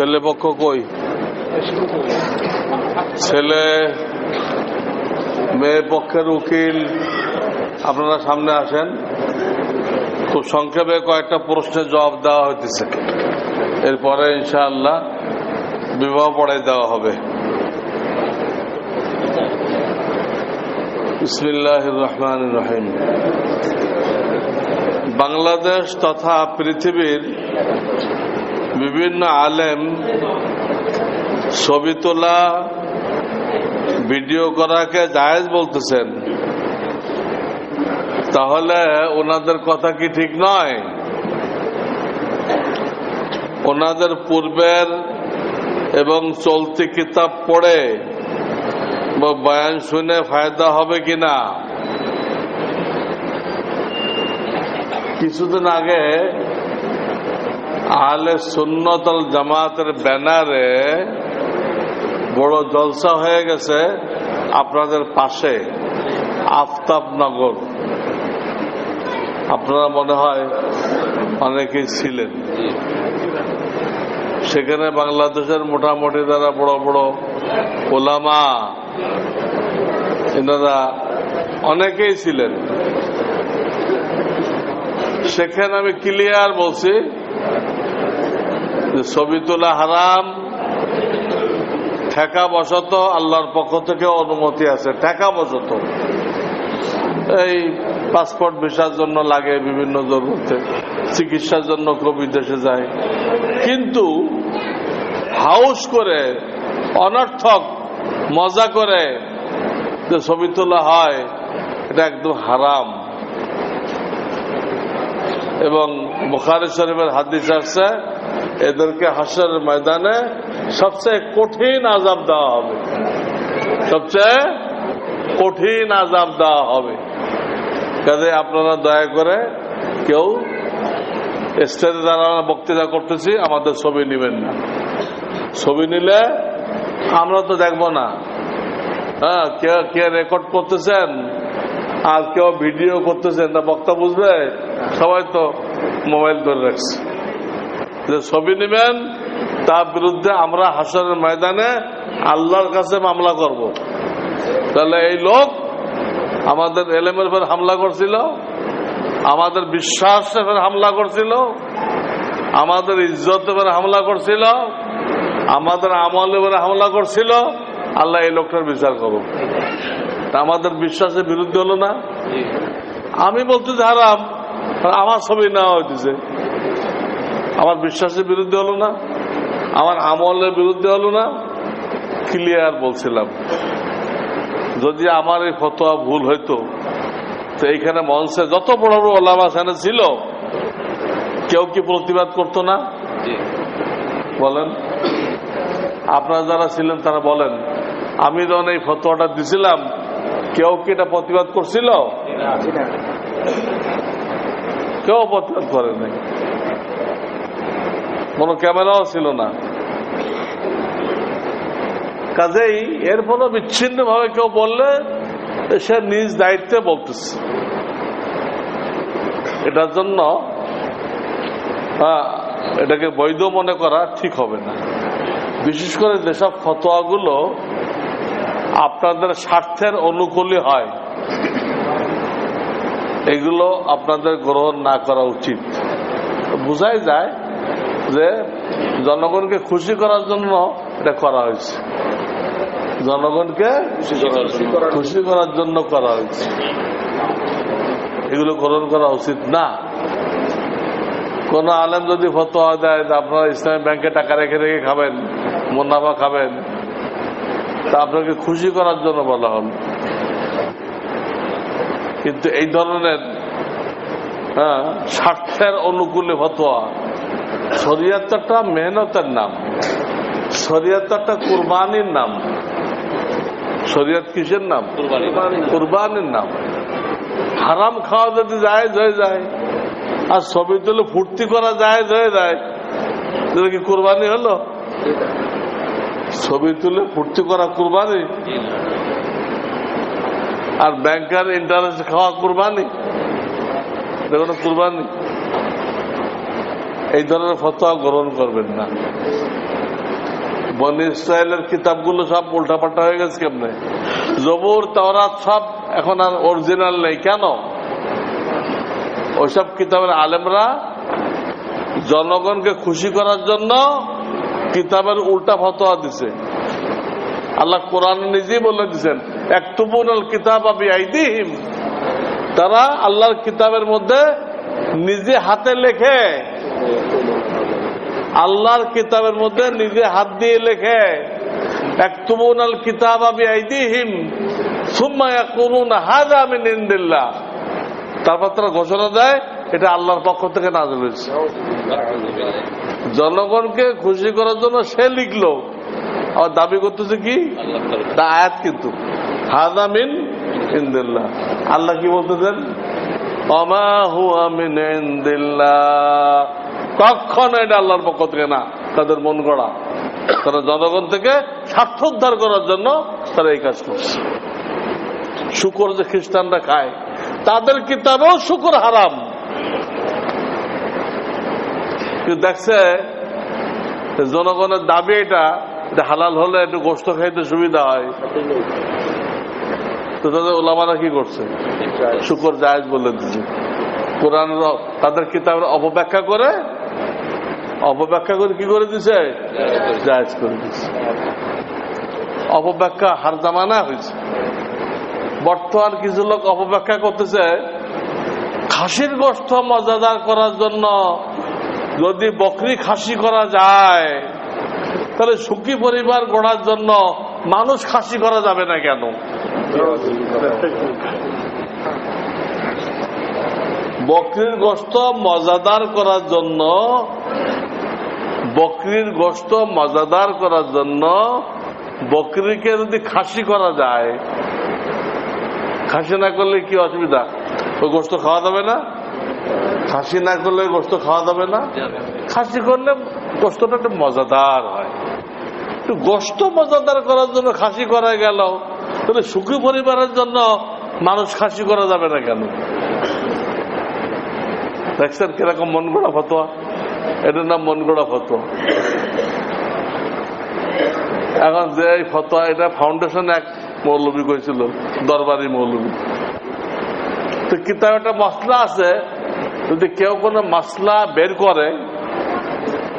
ছেলে পক্ষ কই? ছেলে মেয়ে পক্ষের উকিল, আপনারা সামনে আসেন। খুব সংক্ষেপে কয়েকটা প্রশ্নের জবাব দেওয়া হইতেছে। এরপরে ইনশাআল্লাহ বিবাহ পড়াই দেওয়া হবে। বিসমিল্লাহ রহমান রহিম। বাংলাদেশ তথা পৃথিবীর বিভিন্ন আলেম ছবি তোলা, ভিডিও করাকে জায়েজ বলতেছেন। তাহলে ওনাদের কথা কি ঠিক নয়? ওনাদের পূর্বের এবং চলতি কিতাব পড়ে বা বয়ান শুনে ফায়দা হবে কিনা? কিছুদিন আগে আহলে সুন্নতল জামাতের ব্যানারে বড় জলসা হয়ে গেছে আপনাদের পাশে, আফতাবনগর। আপনারা মনে হয় অনেকেই ছিলেন। সেখানে বাংলাদেশের মোটামুটি যারা বড় বড় ওলামা, এনারা অনেকেই ছিলেন। সেখানে আমি ক্লিয়ার বলছি ছবি তোলা হারাম, ঠেকা বসত আল্লাহর পক্ষ থেকে অনুমতি আছে। ঠেকা বসত। এই পাসপোর্ট ভিসার জন্য লাগে বিভিন্ন জরুরতে। চিকিৎসার জন্য কেউ বিদেশে যায়। কিন্তু হাউস করে, অনর্থক মজা করে যে ছবি তোলা হয়, এটা একদম হারাম। এবং বুখারি শরীফের হাদিস আসছে এদেরকে হাসের ময়দানে সবচেয়ে কঠিন আজাব দেওয়া হবে। সবচেয়ে কঠিন আজাব দেওয়া হবে। কাজে আপনারা দয়া করে কেউ স্টেজে যারা বক্তৃতা করতেছি, আমাদের ছবি নেবেন না। ছবি নিলে আমরা তো দেখব না। হ্যাঁ কে কে রেকর্ড করতেছেন? আর কেউ ভিডিও করতেছেন না বক্তা বুঝবে? সবাই তো মোবাইল ধরে রাখছে। যে ছবি নেবেন, তার বিরুদ্ধে আমরা হাসনের ময়দানে আল্লাহর কাছে মামলা করব। তাহলে এই লোক আমাদের এলেমের উপর হামলা করছিল, আমাদের বিশ্বাসের উপর হামলা করছিল, আমাদের ইজ্জতের উপর হামলা করছিল, আমাদের আমলের উপর হামলা করছিল। আল্লাহ এই লোকটার বিচার করুক। আমাদের বিশ্বাসের বিরুদ্ধে হলো না। আমি বলতে হারাম, আমার ছবি নেওয়া হইতেছে। আমার বিশ্বাসের বিরুদ্ধে হলো না আমার আমলের বিরুদ্ধে হলো না ক্লিয়ার বলছিলাম। যদি আমার এই ফতোয়া ভুল হইতো তো এইখানে মঞ্চে যত বড় বড় ওলামা সেখানে ছিল কেউ কি প্রতিবাদ করতো না? বলেন। আপনারা যারা ছিলেন তারা বলেন আমি যখন এই ফতোয়াটা দিছিলাম কেউ কি এটা প্রতিবাদ করছিল? কেউ প্রতিবাদ করে নাই। কোনো ক্যামেরাও ছিল না। কাজেই এর ফলে বিচ্ছিন্ন ভাবে কেউ বললে সে নিজ দায়িত্বে বলতেছে। এটার জন্য হ্যাঁ, এটাকে বৈধ মনে করা ঠিক হবে না। বিশেষ করে যেসব ফতোয়াগুলো আপনাদের স্বার্থের অনুকূলই হয় এগুলো আপনাদের গ্রহণ না করা উচিত। বোঝাই যায় যে জনগণকে খুশি করার জন্য এটা করা হয়েছে। জনগণকে খুশি করার জন্য করা হয়েছে। এগুলো গ্রহণ করা উচিত না। কোন আলেম যদি ফতোয়া দেয় আপনারা ইসলামী ব্যাংকে টাকা রেখে রেখে খাবেন, মুনাফা খাবেন, তা আপনাকে খুশি করার জন্য বলা হল। কিন্তু এই ধরনের হ্যাঁ স্বার্থের অনুকূলে ফতোয়া শরিয়াত তো একটা মেহনতের নাম শরিয়াত তো একটা কুরবানির নাম। শরিয়াত কিসের নাম? কুরবানির নাম। হারাম খাওয়া যদি যায় হয়ে যায় আর ছবি তুলে ফুর্তি করা যায় হয়ে যায় কি কুরবানি হলো? ছবি তুলে ফুর্তি করা কুরবানি? আর ব্যাংকার ইন্টারেস্ট খাওয়া কুরবানি? দেখুন কুরবানি? এই ধরনের ফতোয়া গ্রহণ করবেন না। বনি ইসরায়েলের কিতাবগুলো সব উল্টাপাল্টা হয়ে গেছে কেমনে? জবুর, তাওরাত সব এখন আর অরিজিনাল নেই। কেন? ওইসব কিতাবের আলেমরা জনগণকে খুশি করার জন্য কিতাবের উল্টা ফতোয়া দিছে। আল্লাহ কোরআন নিজেই বলে দিচ্ছেন এক আল কিতাব আবি আইদিহিম তারা আল্লাহর কিতাবের মধ্যে নিজে হাতে লেখে। আল্লাহর কিতাবের মধ্যে নিজে হাত দিয়ে লেখে একটুবুন আল কিতাব আবি আইদিহিম সুম্মা ইয়াকুলুন হাযা মিন ইনদিল্লাহ। তারপর তারা ঘোষণা দেয় এটা আল্লাহর পক্ষ থেকে নাযিল হয়েছে। জনগণকে খুশি করার জন্য সে লিখলো। আবার দাবি করতেছে কি? আয়াত কিন্তু। হাজামিন ইন্দিল্লাহ। আল্লাহ কি বলতেছেন অমা হুয়া মিন ইন্দিল্লাহ কখনো এটা আল্লাহর পক্ষ থেকে না, তাদের মন গড়া। তারা জনগণ থেকে স্বার্থ উদ্ধার করার জন্য তারা এই কাজ করছে। শুকর যে খ্রিস্টানরা খায়, তাদের কিতাবেও শুকর হারাম। দেখছে, জনগণের দাবি এটা হালাল হলে একটু গোস্ত খাইতে সুবিধা হয়। তো তাদের ওলামারা কি করছে? শুকর জায়েজ বলে দিচ্ছে কোরআন তাদের কিতাবের অপব্যাখ্যা করে অপব্যাখ্যা করে কি করে দিছে? জায়েজ করে দিচ্ছে অপব্যাখ্যা হার জামানা হয়েছে। বর্তমান কিছু লোক অপব্যাখ্যা করতেছে, খাসির গোষ্ঠ মজাদার করার জন্য যদি বকরি খাসি করা যায়, তাহলে সুখী পরিবার গড়ার জন্য মানুষ খাসি করা যাবে না কেন? বকরির গোস্ত মজাদার করার জন্য, বকরির গোস্ত মজাদার করার জন্য বকরিকে যদি খাসি করা যায়, খাসি না করলে কি অসুবিধা? ওই গোস্ত খাওয়া যাবে না? খাসি না করলে গোস্ত খাওয়া যাবে না? খাসি করলে গোস্তটা একটু মজাদার হয়। গোস্ত মজাদার করার জন্য খাসি করা গেল। তাহলে সুখী পরিবারের জন্য মানুষ খাসি করা যাবে না কেন? দেখছেন কীরকম মন গড়া ফতোয়া? এটার নাম মন গড়া ফতোয়া। এখন যে এই ফতোয়া, এটা ফাউন্ডেশন এক মৌলবী করেছিল দরবারি মৌলবী। তো কিতাব একটা মশলা আছে, যদি কেউ কোনো মশলা বের করে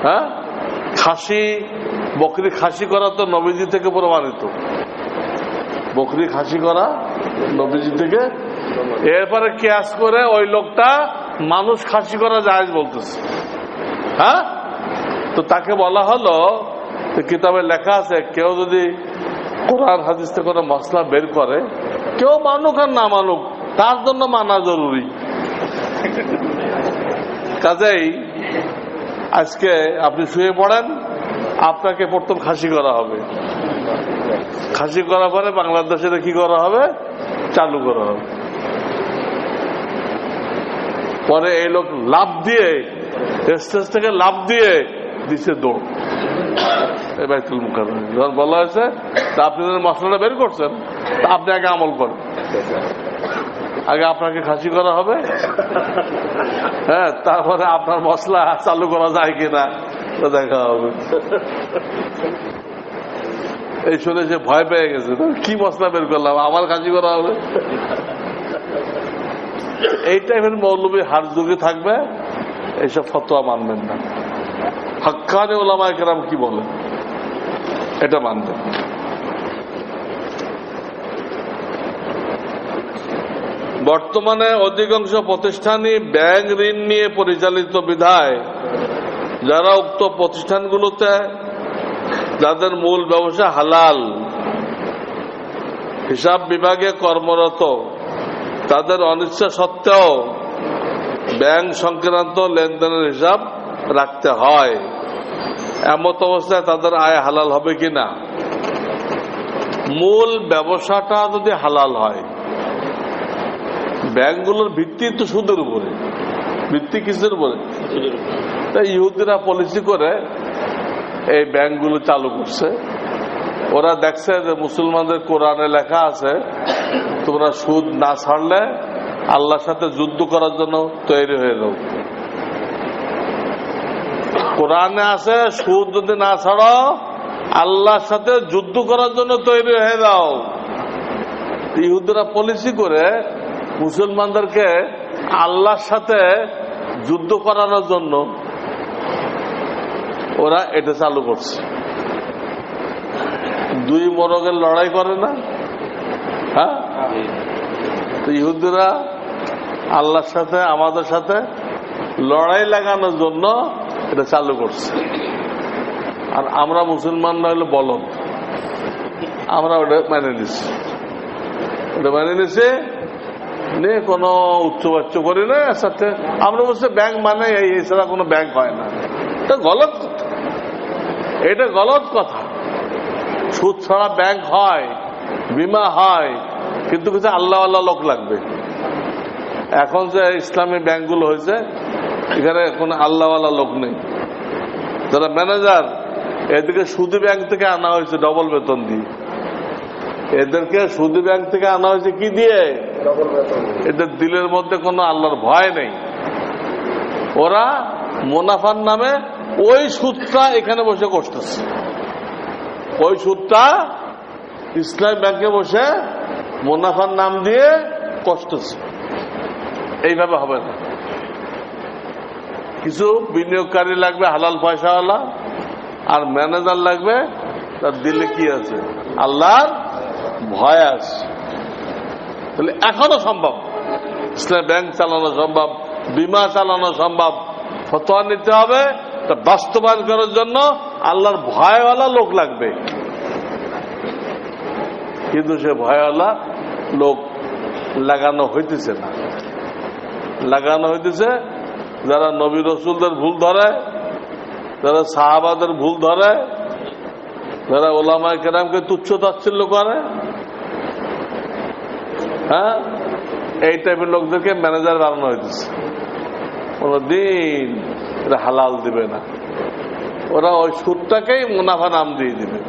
হ্যাঁ? খাসি, বকরি খাসি করা তো নবীজি থেকে প্রমাণিত। বকরি খাসি করা নবীজি থেকে। এরপরে ক্যাশ করে ওই লোকটা মানুষ খাসি করা যায় বলতেছে। হ্যাঁ? তো তাকে বলা হলো কিতাবে লেখা আছে, কেউ যদি কোরআন হাদিস থেকে কোনো মশলা বের করে, কেউ মানুক আর না মানুক, তার জন্য মানা জরুরি। কাজেই আজকে আপনি শুয়ে পড়েন, আপনাকে প্রথম খাসি করা হবে। খাসি করার পরে বাংলাদেশে কি করা হবে? চালু করা হবে। পরে এই লোক লাভ দিয়ে, স্টেজ থেকে লাভ দিয়ে দিচ্ছে দৌড়। বলা হয়েছে, তা আপনি মশলাটা বের করছেন আপনি আগে আমল করেন। আগে আপনাকে খাসি করা হবে। হ্যাঁ তারপরে আপনার মশলা চালু করা যায় কিনা দেখা হবে। এই শুনে সে ভয় পেয়ে গেছে। কি মশলা বের করলাম? আমার খাসি করা হবে। এই টাইপের মৌলবী হার যুগে থাকবে, এইসব ফতোয়া মানবেন না। হাক্কানি ওলামায় কেরাম কি বলে এটা মানবেন। বর্তমানে অধিকাংশ প্রতিষ্ঠানই ব্যাংক ঋণ নিয়ে পরিচালিত বিধায়, যারা উক্ত প্রতিষ্ঠানগুলোতে যাদের মূল ব্যবসা হালাল হিসাব বিভাগে কর্মরত তাদের অনিচ্ছা সত্ত্বেও ব্যাংক সংক্রান্ত লেনদেনের হিসাব রাখতে হয়। এমত অবস্থায় তাদের আয় হালাল হবে কিনা? মূল ব্যবসাটা যদি হালাল হয় ব্যাংকগুলোর ভিত্তি তো সুদের উপরে। ভিত্তি কিসের উপরে? তাই ইহুদিরা পলিসি করে এই ব্যাংকগুলো চালু করছে। ওরা দেখছে যে মুসলমানদের কোরআনে লেখা আছে, তোমরা সুদ না ছাড়লে আল্লাহর সাথে যুদ্ধ করার জন্য তৈরি হয়ে যাও। কোরআনে আছে, সুদ যদি না ছাড়ো, আল্লাহর সাথে যুদ্ধ করার জন্য তৈরি হয়ে যাও। ইহুদরা পলিসি করে মুসলমানদেরকে আল্লাহর সাথে যুদ্ধ করানোর জন্য ওরা এটা চালু করছে। দুই মরগের লড়াই করে না? হ্যাঁ? ইহুদিরা আল্লাহর সাথে, আমাদের সাথে লড়াই লাগানোর জন্য এটা চালু করছে। আর আমরা মুসলমানরা হলো বলদ। আমরা ওটা মেনে নিছি। ওটা মেনে নিছি, নিয়ে কোনো উচ্চবাচ্য করি না, সাথে আমরা বলছি ব্যাংক মানে এছাড়া কোনো ব্যাংক হয় না। এটা গলত এটা গলত কথা। সুদ ছাড়া ব্যাংক হয় বিমা হয় কিন্তু কিছু আল্লাহ আল্লাহ লোক লাগবে। এখন যে ইসলামী ব্যাংকগুলো হয়েছে এখানে কোনো আল্লাহওয়ালা লোক নেই। যারা ম্যানেজার এদেরকে সুদি ব্যাংক থেকে আনা হয়েছে ডবল বেতন দিয়ে। এদেরকে সুদি ব্যাংক থেকে আনা হয়েছে কি দিয়ে। এদের দিলের মধ্যে কোনো আল্লাহর ভয় নেই। ওরা মুনাফার নামে ওই সুদটা এখানে বসে করতেছে। ওই সুদটা ইসলাম ব্যাংকে বসে মুনাফার নাম দিয়ে কষ্টছে এইভাবে হবে না। কিছু বিনিয়োগকারী লাগবে, হালাল পয়সাওয়ালা, আর ম্যানেজার লাগবে, তার দিলে কি আছে? আল্লাহর ভয় আছে। তাহলে এখনও সম্ভব। ইসলাম ব্যাংক চালানো সম্ভব, বিমা চালানো সম্ভব। ফতোয়া নিতে হবে। তা বাস্তবায়ন করার জন্য আল্লাহর ভয়ওয়ালা লোক লাগবে। কিন্তু সে ভয়ওয়ালা লোক লাগানো হইতেছে না। লাগানো হইতেছে, যারা নবী রসুলদের ভুল ধরে, যারা সাহাবাদের ভুল ধরে, যারা ওলামায় কেরামকে তুচ্ছ তাচ্ছিল্য করে হ্যাঁ? এই টাইপের লোকদেরকে ম্যানেজার বানানো হইতেছে। কোনদিন এটা হালাল দিবে না। ওরা ওই সুদটাকেই মুনাফা নাম দিয়ে দিবে।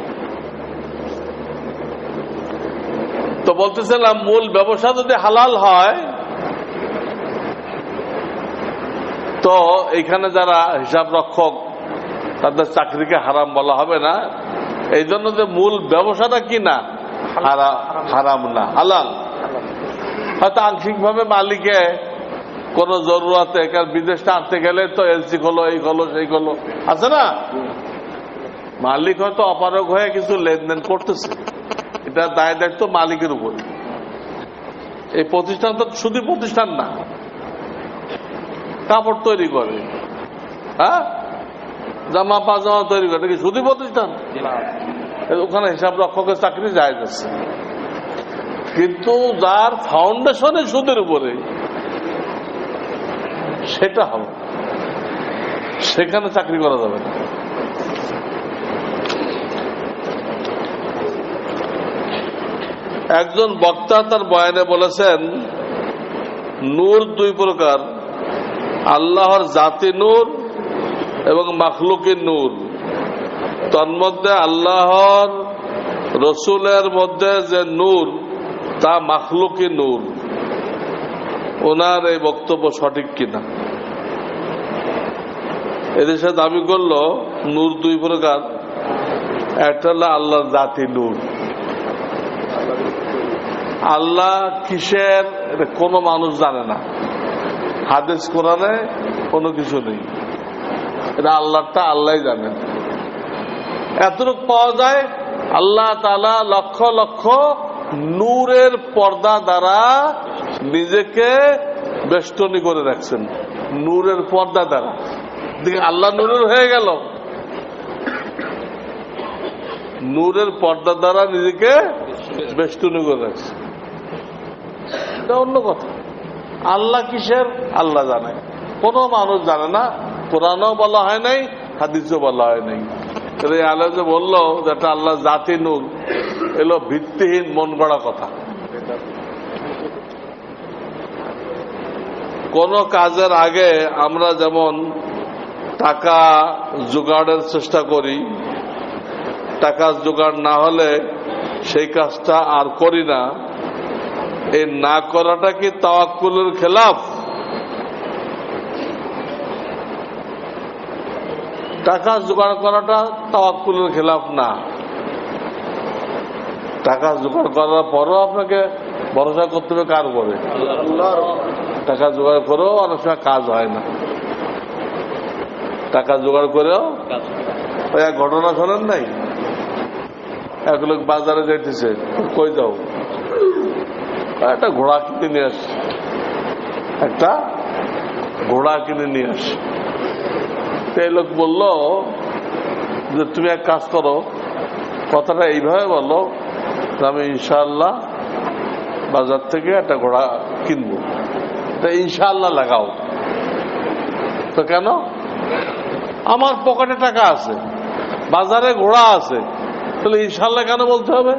তো বলতেছিলাম মূল ব্যবসা যদি হালাল হয়, তো এখানে যারা হিসাব রক্ষক, তাদের চাকরিকে হারাম বলা হবে না। এই জন্য যে মূল ব্যবসাটা কি না, হারা- হারাম না, হালাল। হয়তো আংশিকভাবে মালিকে কোন জরুরাতে বিদেশটা আনতে গেলে তো এলসি খোলো, এই খোলো, সেই খোলো। আছে না? মালিক হয়তো অপারক হয়ে কিছু লেনদেন করতেছে। এটা দায় দায়িত্ব মালিকের উপর। এই প্রতিষ্ঠান তো শুধু প্রতিষ্ঠান না। কাপড় তৈরি করে। হ্যাঁ? জামা, পাজামা তৈরি করে। কি শুধু প্রতিষ্ঠান? ওখানে হিসাব রক্ষকের চাকরি যায় যাচ্ছে। কিন্তু যার ফাউন্ডেশনে সুদের উপরে সেটা হবে। সেখানে চাকরি করা যাবে না। একজন বক্তা তার বয়ানে বলেছেন, নূর দুই প্রকার, আল্লাহর জাতি নূর এবং মাখলুকি নূর। তন্মধ্যে আল্লাহর রসুলের মধ্যে যে নূর, তা মাখলুকি নূর। ওনার এই বক্তব্য সঠিক কিনা? এদেশে দাবি করল, নূর দুই প্রকার। একটা হলো আল্লাহর জাতি নূর। আল্লাহ কিসের, কোনো মানুষ জানে না। হাদিস কোরআনে কোনো কিছু নেই। এটা আল্লাহটা আল্লাহ জানেন এতটুক পাওয়া যায়, আল্লাহ তালা লক্ষ লক্ষ নূরের পর্দা দ্বারা নিজেকে বেষ্টনী করে রাখছেন। নূরের পর্দা দ্বারা। দিকে আল্লাহ নূরের হয়ে গেল। নূরের পর্দা দ্বারা নিজেকে বেষ্টনী করে রাখছে। এটা অন্য কথা। আল্লাহ কিসের? আল্লাহ জানে। কোনো মানুষ জানে না। কোরআনও বলা হয় নাই, হাদিসও বলা হয় নাই। এই যে বলল যে একটা আল্লাহ জাতি নূর, এলো ভিত্তিহীন, মন গড়া কথা। কোন কাজের আগে আমরা যেমন টাকা জোগাড়ের চেষ্টা করি, টাকা জোগাড় না হলে সেই কাজটা আর করি না। এই না করাটা কি তাওয়াক্কুলের খেলাফ? টাকা জোগাড় করাটা তাওয়াক্কুলের খেলাফ না। টাকা জোগাড় করার পরও আপনাকে ভরসা করতে হবে কার উপরে? টাকা জোগাড় করেও অনেক সময় কাজ হয় না। টাকা জোগাড় করেও ওই এক ঘটনা শোনেন নাই? এক লোক বাজারে যাইতেছে, কই যাও? একটা ঘোড়া কিনে নিয়ে আসে। একটা ঘোড়া কিনে নিয়ে আসে। এই লোক বলল, যে তুমি এক কাজ করো, কথাটা এইভাবে বলো আমি ইনশাআল্লাহ বাজার থেকে একটা ঘোড়া কিনবো। তা ইনশাআল্লাহ লাগাও। তো কেন? আমার পকেটে টাকা আছে, বাজারে ঘোড়া আছে। তাহলে ইনশাল্লাহ কেন বলতে হবে?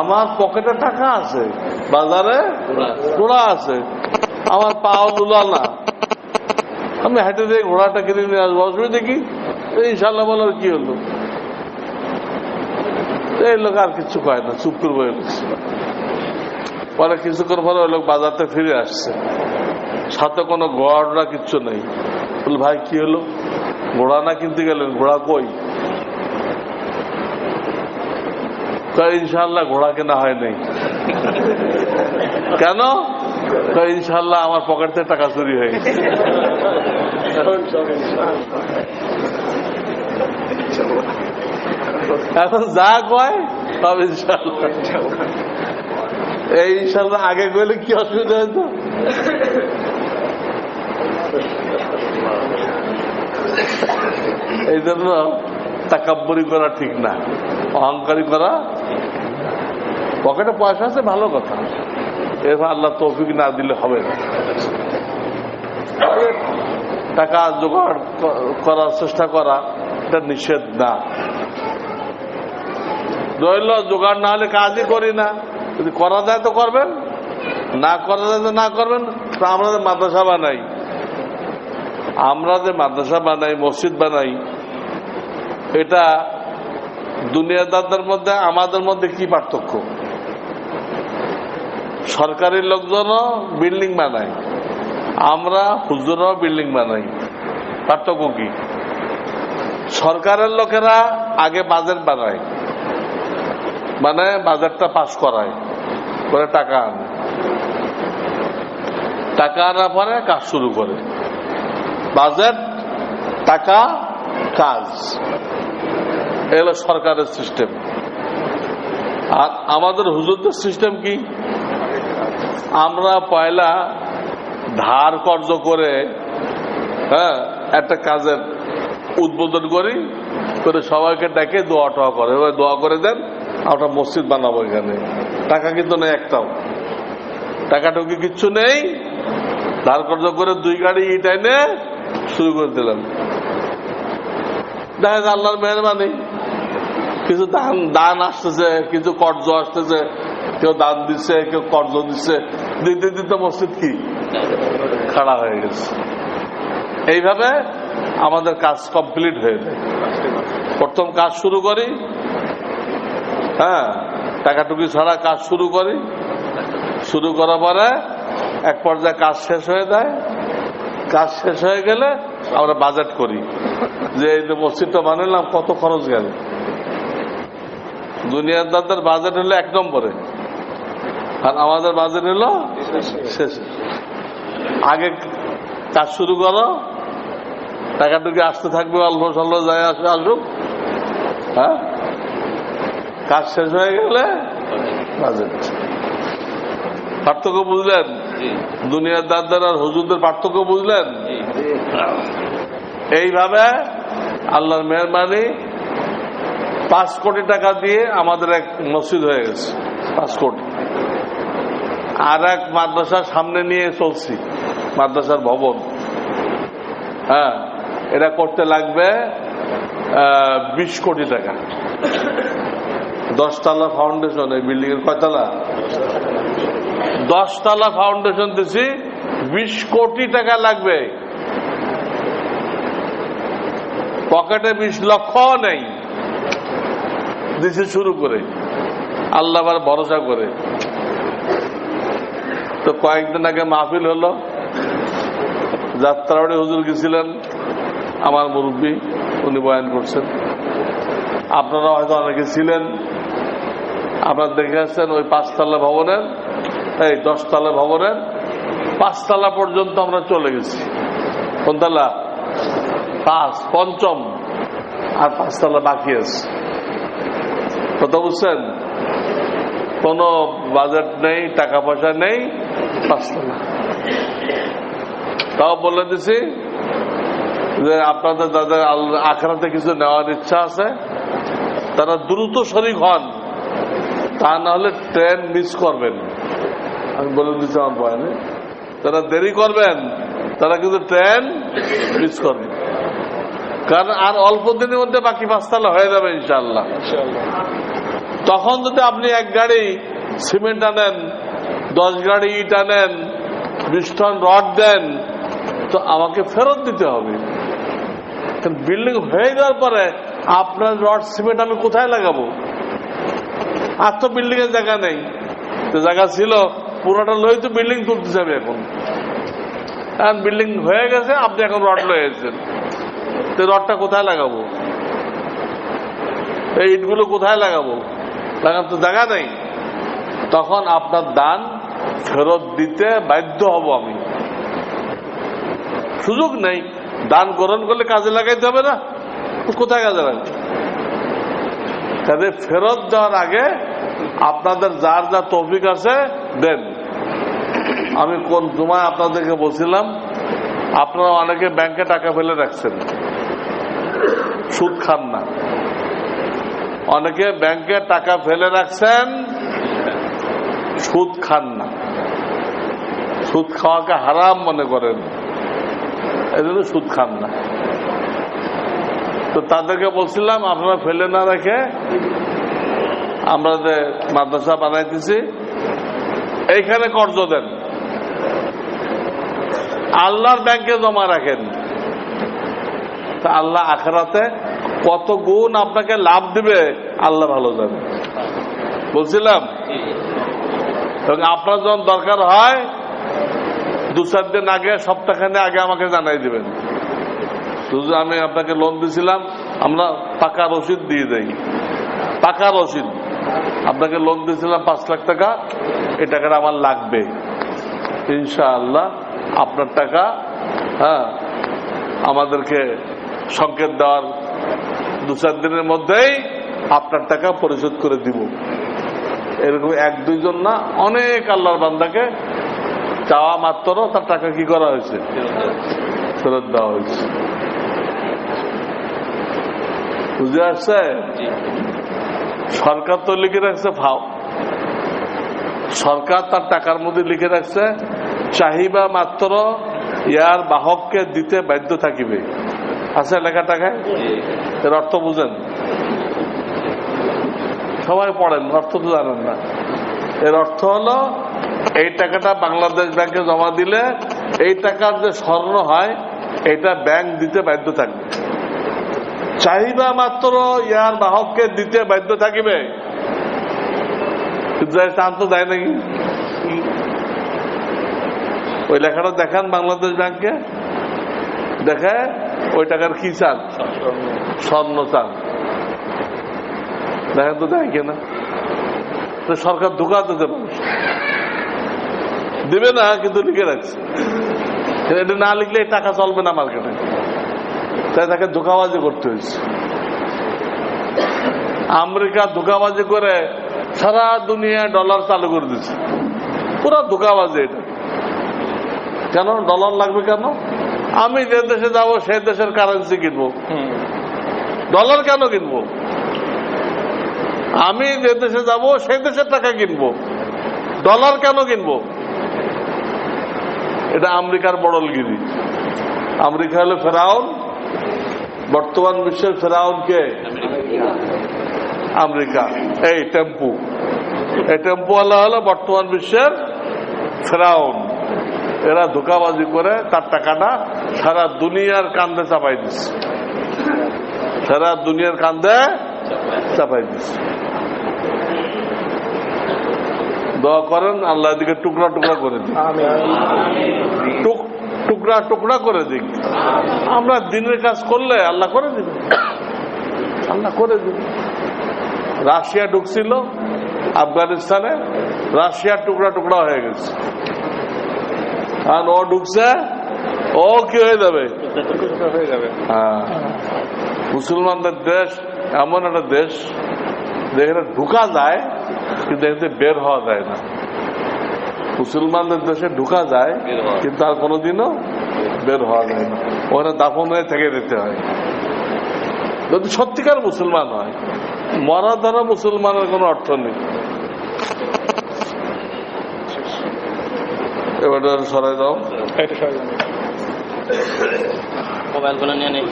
আমার পকেটে টাকা আছে, বাজারে ঘোড়া আছে। আমার পাও দুলা না। আমি হেঁটে দিয়ে ঘোড়াটা কিনে নিয়ে আসব, অসুবিধা এই ইনশাল্লাহ বলার কি হলো? এই লোক আর কিছু কয় না, চুপ করব পরে কিছুক্ষণ পরে ওই লোক বাজারতে ফিরে আসছে। সাথে কোনো গড়া কিচ্ছু নেই। বল ভাই, কি হলো? ঘোড়া না কিনতে গেলেন ঘোড়া কই? ইনশাল্লাহ ঘোড়া কেনা হয় নাই। কেন? ইনশাল্লাহ আমার পকেট থেকে টাকা চুরি হয়ে গেছে। এখন যা কয়, সব ইনশাল্লাহ এই ইনশাল্লাহ আগে গেলে কি অসুবিধা হতো এই জন্য তাকাব্বরি করা ঠিক না, অহংকারী করা পকেটে পয়সা আছে, ভালো কথা। এবার আল্লাহ তৌফিক না দিলে হবে না। টাকা জোগাড় করার চেষ্টা করা, এটা নিষেধ না। রইল জোগাড় না হলে কাজই করি না। যদি করা যায় তো করবেন, না করা যায় তো না করবেন, তো আমরা যে মাদ্রাসা বানাই। আমরা যে মাদ্রাসা বানাই, মসজিদ বানাই, এটা দুনিয়াদারদের মধ্যে, আমাদের মধ্যে কি পার্থক্য? সরকারি লোকজনও বিল্ডিং বানায়, আমরা হুজুরও বিল্ডিং বানাই। পার্থক্য কি? সরকারের লোকেরা আগে বাজেট বানায়। মানে বাজেটটা পাস করায়, করে টাকা আনে। টাকা আনার পরে কাজ শুরু করে। বাজেট, টাকা, কাজ। এগুলো সরকারের সিস্টেম। আর আমাদের হুজুরদের সিস্টেম কি? আমরা পয়লা ধার কর্য করে হ্যাঁ একটা কাজের উদ্বোধন করি, করে সবাইকে ডেকে দোয়া টোয়া করে দোয়া করে দেন আমরা মসজিদ বানাবো এখানে। টাকা কিন্তু নেই একটাও। টাকাটুকি কিচ্ছু নেই। ধার কর্য করে দুই গাড়ি ইট এনে শুরু করে দিলাম। দেখা যায় আল্লাহর মেহরবানি। কিছু দান দান আসতেছে, কিছু কর্জ আসতেছে। কেউ দান দিচ্ছে, কেউ কর্জ দিচ্ছে। দিতে দিতে মসজিদ কি? খাড়া হয়ে গেছে। এইভাবে আমাদের কাজ কমপ্লিট হয়ে যায়। প্রথম কাজ শুরু করি। হ্যাঁ টাকাটুকি ছাড়া কাজ শুরু করি। শুরু করার পরে এক পর্যায়ে কাজ শেষ হয়ে যায়। কাজ শেষ হয়ে গেলে আমরা বাজেট করি। যে এই যে মসজিদটা বানালাম কত খরচ গেল? দুনিয়ার দাদার বাজেট হলো এক নম্বরে। আর আমাদের বাজেট হলো শেষে। আগে কাজ শুরু করো, টাকাটুকি আসতে থাকবে, অল্প স্বল্প যায় আসবে আসুক। হ্যাঁ? কাজ শেষ হয়ে গেলে বাজেট। পার্থক্য বুঝলেন? দুনিয়ার দাদার আর হুজুরদের পার্থক্য বুঝলেন? এইভাবে আল্লাহর মেহরবানি পাঁচ কোটি টাকা দিয়ে আমাদের এক মসজিদ হয়ে গেছে পাঁচ কোটি। আর এক মাদ্রাসার সামনে নিয়ে চলছি মাদ্রাসার ভবন। হ্যাঁ এটা করতে লাগবে বিশ কোটি টাকা। দশতলা ফাউন্ডেশন এই বিল্ডিং এর কয়তলা? দশতলা ফাউন্ডেশন দিছি, বিশ কোটি টাকা লাগবে। পকেটে বিশ লক্ষ নেই। দিছে শুরু করে। আল্লাহ আবার ভরসা করে। তো কয়েকদিন আগে মাহফিল হলো। যাত্রাবাড়ি হুজুর গেছিলেন, আমার মুরব্বী, উনি বয়ান করছেন। আপনারা হয়তো অনেকে ছিলেন আপনারা দেখে আসছেন ওই পাঁচতলা ভবনের, এই দশতলা ভবনের। পাঁচতলা পর্যন্ত আমরা চলে গেছি। কোনতলা? পাঁচ, পঞ্চম। আর পাঁচতলা বাকি আছে। কথা বুঝছেন? কোনো বাজেট নেই, টাকা পয়সা নেই, পাঁচতলা। তাও বলে দিছি যে আপনাদের যাদের আখড়াতে কিছু নেওয়ার ইচ্ছা আছে, তারা দ্রুত শরিক হন। তা না হলে ট্রেন মিস করবেন। আমি বলে দিচ্ছি আমার বয়ানে তারা দেরি করবেন তারা কিন্তু ট্রেন মিস করবেন কারণ আর অল্প দিনের মধ্যে বাকি পাঁচতলা হয়ে যাবে ইনশাল্লাহ তখন যদি আপনি এক গাড়ি সিমেন্ট আনেন দশ গাড়ি ইট আনেন বিশ টন রড দেন তো আমাকে ফেরত দিতে হবে। বিল্ডিং হয়ে যাওয়ার পরে আপনার রড সিমেন্ট আমি কোথায় লাগাবো? আর তো বিল্ডিং এর জায়গা নেই। তো জায়গা ছিল, পুরোটা লই তো বিল্ডিং তুলতে যাবে এখন। এখন বিল্ডিং হয়ে গেছে, আপনি এখন রড লয়ে এসেছেন। তো রডটা কোথায় লাগাবো? এই ইটগুলো কোথায় লাগাবো? লাগান তো জায়গা নেই। তখন আপনার দান ফেরত দিতে বাধ্য হব আমি। সুযোগ নেই। দান গ্রহণ করলে কাজে লাগাইতে হবে না। কোথায় কাজে লাগবে? তাদের ফেরত যাওয়ার আগে আপনাদের যার যা তৌফিক আছে, দেন। আমি কোন জুমায় আপনাদেরকে বলছিলাম, আপনারা অনেকে ব্যাংকে টাকা ফেলে রাখছেন। সুদ খান না। অনেকে ব্যাংকে টাকা ফেলে রাখছেন, সুদ খান না। সুদ খাওয়াকে হারাম মনে করেন। এই জন্য সুদ খান না। তো তাদেরকে বলছিলাম, আপনারা ফেলে না রেখে আমরা যে মাদ্রাসা বানাইতেছি। এইখানে কর্জ দেন। আল্লাহর ব্যাংকে জমা রাখেন। তা আল্লাহ আখরাতে কত গুণ আপনাকে লাভ দিবে, আল্লাহ ভালো জানে। বলছিলাম, এবং আপনার যখন দরকার হয় দু চার দিন আগে সপ্তাহখানে আগে আমাকে জানাই দিবেন। শুধু আমি আপনাকে লোন দিছিলাম, আমরা পাকা রসিদ দিয়ে দেই। পাকা রসিদ। আপনাকে লোন দিয়েছিলাম পাঁচ লাখ টাকা এই টাকাটা আমার লাগবে। ইনশাআল্লাহ আপনার টাকা হ্যাঁ আমাদেরকে সংকেত দেওয়ার দু চার দিনের মধ্যেই আপনার টাকা পরিশোধ করে দিব। এরকম এক দুইজন না, অনেক আল্লাহর বান্দাকে চাওয়া মাত্র তার টাকা কি করা হয়েছে? ফেরত দেওয়া হয়েছে। বুঝে আসছে? সরকার তো লিখে রাখছে ফাও সরকার তার টাকার মধ্যে লিখে রাখছে চাহিবা মাত্র ইয়ার বাহককে দিতে বাধ্য থাকিবে। আছে লেখা টাকায় এর অর্থ বুঝেন? সবাই পড়েন অর্থ তো জানেন না। এর অর্থ হলো এই টাকাটা বাংলাদেশ ব্যাংকে জমা দিলে এই টাকার যে স্বর্ণ হয় এটা ব্যাংক দিতে বাধ্য থাকবে। চাহিদা মাত্র ইয়ার বাহককে দিতে বাধ্য থাকিবে। কিন্তু তো দেয় নাকি? ওই লেখাটা দেখান বাংলাদেশ ব্যাংকে। দেখে ওই টাকার কি চান স্বর্ণ চান দেখেন তো দেয় কিনা। সরকার ধোকা দিতে দিবে না, কিন্তু লিখে রাখছে। এটা না লিখলে টাকা চলবে না মার্কেটে তাই তাকে ধোকাবাজি করতে হয়েছে। আমেরিকা ধোকাবাজি করে সারা দুনিয়া ডলার চালু করে দিচ্ছে পুরো ধোকাবাজি এটা। কেন? ডলার লাগবে কেন? আমি যে দেশে যাব সেই দেশের কারেন্সি কিনবো। ডলার কেন কিনবো? আমি যে দেশে যাব সেই দেশের টাকা কিনবো। ডলার কেন কিনবো? এটা আমেরিকার বড়লগিরি। আমেরিকা হলো ফেরাউন বর্তমান বিশ্বের ফেরাউন কে? আমেরিকা। এই টেম্পু। এই টেম্পুওয়ালা হলো বর্তমান বিশ্বের ফেরাউন। এরা ধোকাবাজি করে তার টাকাটা সারা দুনিয়ার কান্দে চাপাই দিচ্ছে সারা দুনিয়ার কান্দে চাপাই দিচ্ছে দোয়া করেন আল্লাহ দিকে টুকরা টুকরা করে দিন। টুকরা টুকরা করে দিক। আমরা দিনের কাজ করলে আল্লাহ করে দিবে। আল্লাহ করে দিবে। রাশিয়া ঢুকছিল আফগানিস্তানে রাশিয়ার টুকরা টুকরা হয়ে গেছে। আর ও ঢুকছে, ও কি হয়ে যাবে? হয়ে। মুসলমানদের দেশ এমন একটা দেশ, যেখানে ঢুকা যায়, কিন্তু বের হওয়া যায় না। মুসলমানদের দেশে ঢুকা যায় কিন্তু আর কোনোদিনও বের হওয়া যায় না। ওখানে দাফন হয়ে থেকে যেতে হয়। যদি সত্যিকার মুসলমান হয় মরা ধরা মুসলমানের কোনো অর্থ নেই। এবারে সরাই দাও। মোবাইলগুলো নিয়ে নেই।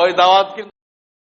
ওই দাওয়াত কিন্তু